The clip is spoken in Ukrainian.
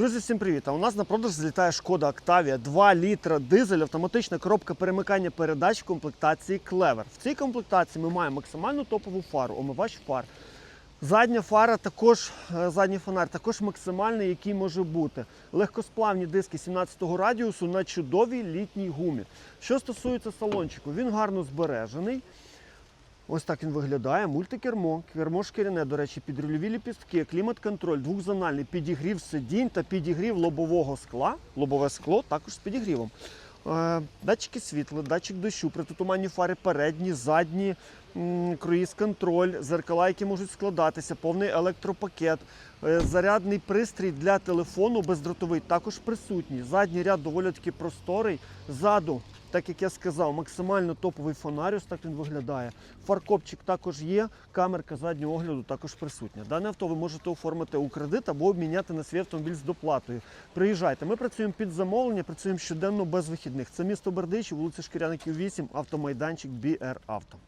Друзі, всім привіт! А у нас на продаж злітає шкода Octavia 2 літра дизель, автоматична коробка перемикання передач в комплектації Clever. В цій комплектації ми маємо максимальну топову фару, омивач фар. Задня фара також, е, задній фонар також максимальний, який може бути. Легкосплавні диски 17-го радіусу на чудовій літній гумі. Що стосується салончику, він гарно збережений. Ось так він виглядає. Мультикермо, кермо шкіряне, до речі, підрульові ліпістки, клімат-контроль, двохзональний, підігрів сидінь та підігрів лобового скла. Лобове скло також з підігрівом. Е, Датчики світла, датчик дощу, притутуманні фари передні, задні, м, круїз-контроль, зеркала, які можуть складатися, повний електропакет, е, зарядний пристрій для телефону бездротовий також присутній. Задній ряд доволі таки просторий. Ззаду, так як я сказав, максимально топовий фонарь, ось так він виглядає. Фаркопчик також є, камерка заднього огляду також присутня. Дане авто ви можете оформити у кредит або обміняти на свій автомобіль з доплатою. Приїжджайте. Ми працюємо під замовлення, працюємо щоденно без вихідних. Це місто Бердичів, вулиця Шкіряників 8, автомайданчик BR Авто.